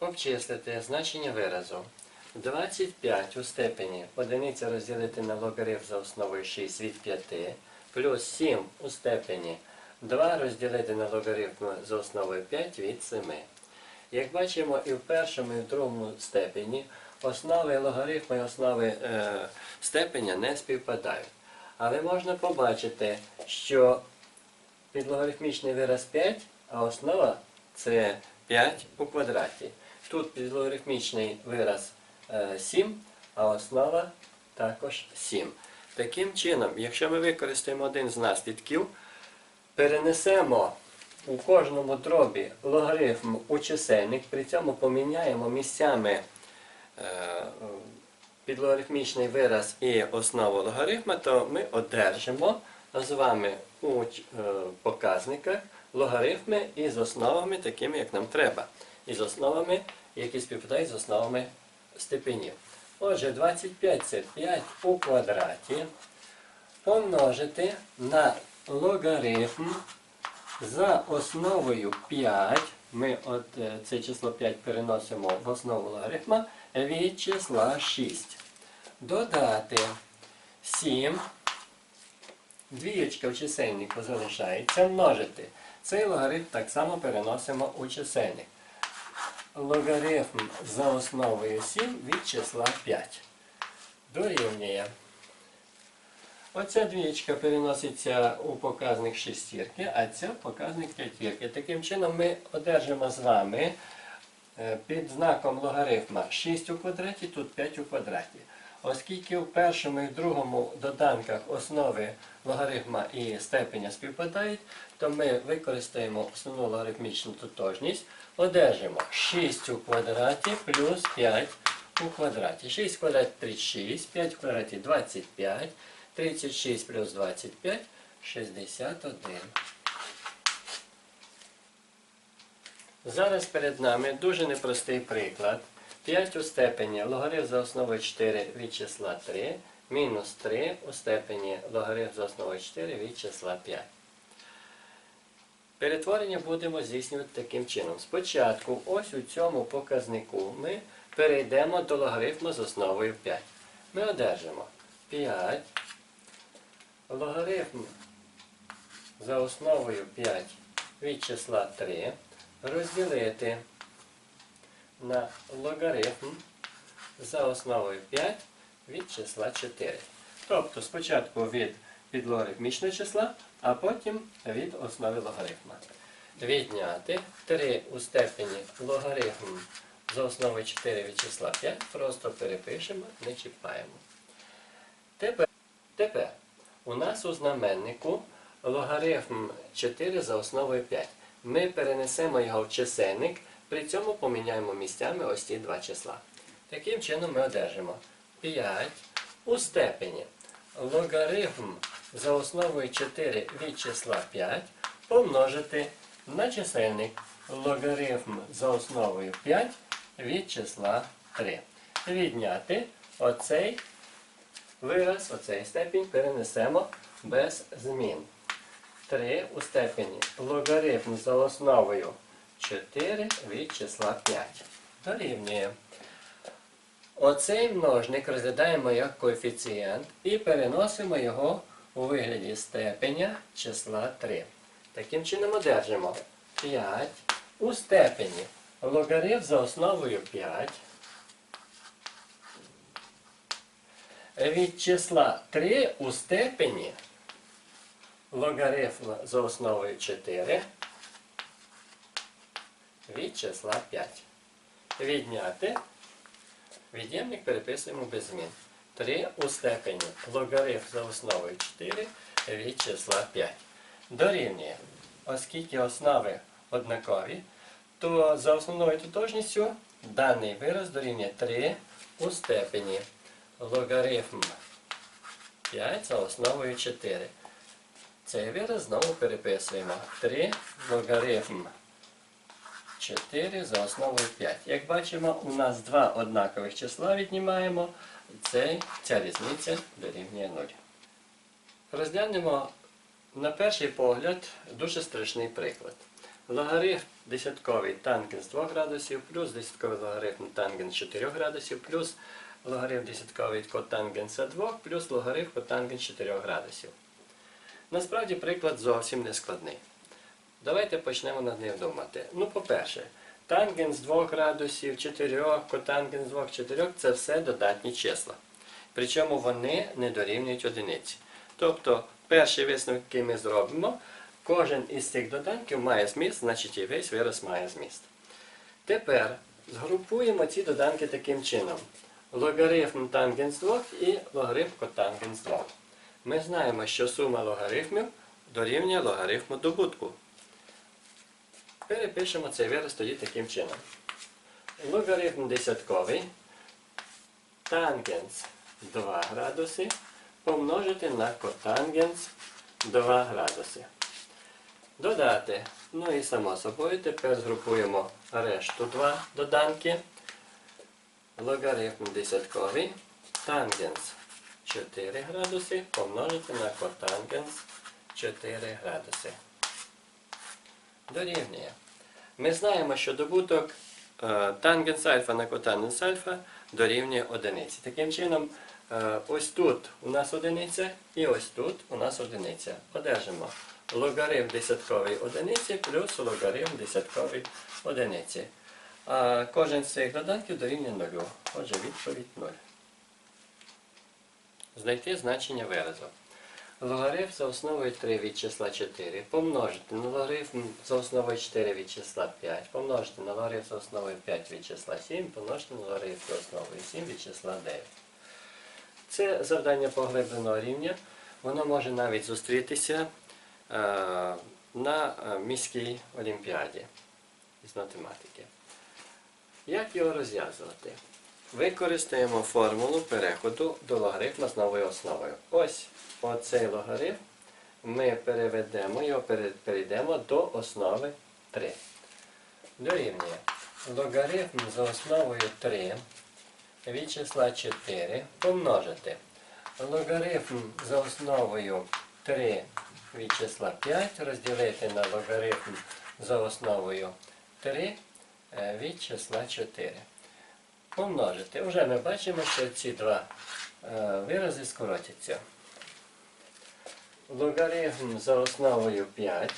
Обчислити значення виразу. 25 у степені одиниця розділити на логарифм за основою 6 від 5, плюс 7 у степені 2 розділити на логарифм за основою 5 від 7. Як бачимо, і в першому, і в другому степені основи логарифму і основи е, степеня не співпадають. Але можна побачити, що підлогарифмічний вираз 5, а основа це 5 у квадраті. Тут підлогарифмічний вираз е, 7, а основа також 7. Таким чином, якщо ми використаємо один з наслідків, перенесемо у кожному дробі логарифм у чисельник, при цьому поміняємо місцями е, підлогарифмічний вираз і основу логарифма, то ми одержимо з вами у е, показниках логарифми із основами такими, як нам треба. Із основами, які співпадають з основами степенів. Отже, 25 це 5 у квадраті помножити на логарифм за основою 5. Ми от е, це число 5 переносимо в основу логарифма від числа 6. Додати 7. Двієчка в чисельнику залишається множити. Цей логарифм так само переносимо у чисельник. Логарифм за основою 7 від числа 5. Дорівнює. Оця двічка переноситься у показник шестірки, а ця показник п'ятірки. Таким чином ми одержимо з вами е, під знаком логарифма 6 у квадраті, тут 5 у квадраті. Оскільки в першому і в другому доданках основи логарифма і степеня співпадають, то ми використаємо основну логарифмічну тотожність, одержимо 6 у квадраті плюс 5 у квадраті. 6 в квадраті 36, 5 в квадраті 25, 36 плюс 25 61. Зараз перед нами дуже непростий приклад. 5 у степені логарифм за основою 4 від числа 3, мінус 3 у степені логарифм за основою 4 від числа 5. Перетворення будемо здійснювати таким чином. Спочатку ось у цьому показнику ми перейдемо до логарифму з основою 5. Ми одержимо 5 логарифм за основою 5 від числа 3 розділити на логарифм за основою 5 від числа 4. Тобто спочатку від підлогарифмічного числа, а потім від основи логарифма. Відняти 3 у степені логарифм за основою 4 від числа 5. Просто перепишемо, не чіпаємо. Тепер, тепер у нас у знаменнику логарифм 4 за основою 5. Ми перенесемо його в чисельник, при цьому поміняємо місцями ось ці два числа. Таким чином ми одержимо 5 у степені логарифм за основою 4 від числа 5 помножити на чисельник логарифм за основою 5 від числа 3. Відняти оцей вираз, оцей степінь перенесемо без змін. 3 у степені логарифм за основою 4 від числа 5. Дорівнює. Оцей множник розглядаємо як коефіцієнт і переносимо його у вигляді степеня числа 3. Таким чином одержимо 5 у степені логарифм за основою 5 від числа 3 у степені логарифм за основою 4 від числа 5. Відняти. Від'ємник переписуємо без змін. 3 у степені логарифм за основою 4 від числа 5. Дорівнює. Оскільки основи однакові, то за основною тотожністю даний вираз дорівнює 3 у степені логарифм 5 за основою 4. Цей вираз знову переписуємо. 3 логарифм 4 за основою 5. Як бачимо, у нас два однакових числа віднімаємо. Цей, ця різниця дорівнює 0. Розглянемо на перший погляд дуже страшний приклад. логарифм десятковий тангенс 2 градусів плюс десятковий логарифм тангенс 4 градусів плюс логарифм десятковий котангенса 2 плюс логарифм котангенс 4 градусів. Насправді приклад зовсім не складний. Давайте почнемо над ним думати. Ну, по-перше, тангенс 2 градусів 4, котангенс 2 4 це все додатні числа. Причому вони не дорівнюють одиниці. Тобто, перший висновок, який ми зробимо, кожен із цих доданків має зміст, значить і весь вираз має зміст. Тепер згрупуємо ці доданки таким чином. Логарифм тангенс 2 і логарифм котангенс 2. Ми знаємо, що сума логарифмів дорівнює логарифму добутку. Перепишемо цей вираз тоді таким чином. Логарифм десятковий тангенс 2 градуси помножити на котангенс 2 градуси. Додати. Ну і само собою тепер згрупуємо решту 2 доданки. Логарифм десятковий тангенс 4 градуси помножити на котангенс 4 градуси. Дорівнює. Ми знаємо, що добуток е, тангенс альфа на котангенс альфа дорівнює одиниці. Таким чином, е, ось тут у нас одиниця і ось тут у нас одиниця. Одержимо логарифм десятковий одиниці плюс логарифм десятковий одиниці. А кожен з цих доданків дорівнює нулю. Отже, відповідь 0. Знайти значення виразу. Логарифм за основою 3 від числа 4 помножити на логарифм за основою 4 від числа 5, помножити на логарифм за основою 5 від числа 7, помножити на логарифм за основою 7 від числа 9. Це завдання поглибленого рівня. Воно може навіть зустрітися е, на е, міській олімпіаді з математики. Як його розв'язувати? Використаємо формулу переходу до логарифма з новою основою. Ось оцей логарифм ми переведемо, його перейдемо до основи 3. Дорівнює. Логарифм за основою 3 від числа 4 помножити. Логарифм за основою 3 від числа 5 розділити на логарифм за основою 3 е, від числа 4 помножити. Вже ми бачимо, що ці два е, вирази скоротяться. Логарифм за основою 5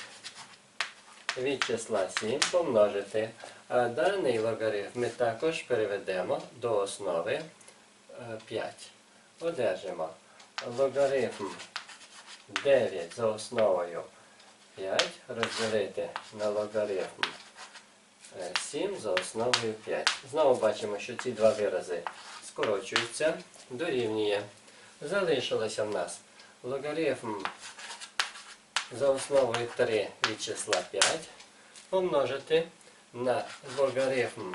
від числа 7 помножити. А даний логарифм ми також переведемо до основи е, 5. Одержимо логарифм 9 за основою 5 розділити на логарифм Е, 7 за основою 5. Знову бачимо, що ці два вирази скорочуються, дорівнює. Залишилося в нас логарифм за основою 3 від числа 5 помножити на логарифм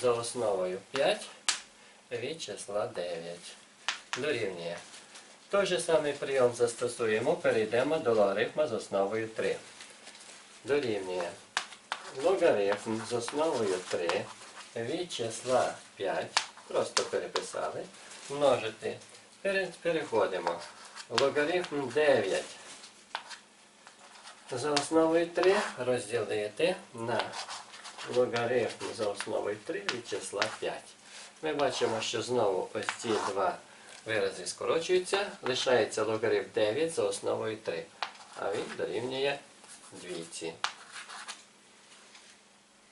за основою 5 від числа 9. Дорівнює. Той же самий прийом застосуємо, перейдемо до логарифма з основою 3. Дорівнює логарифм з основою 3 від числа 5, просто переписали, множити. Переходимо. Логарифм 9 за основою 3 розділити на логарифм за основою 3 від числа 5. Ми бачимо, що знову ось ці два вирази скорочуються, лишається логарифм 9 за основою 3, а він дорівнює двійці.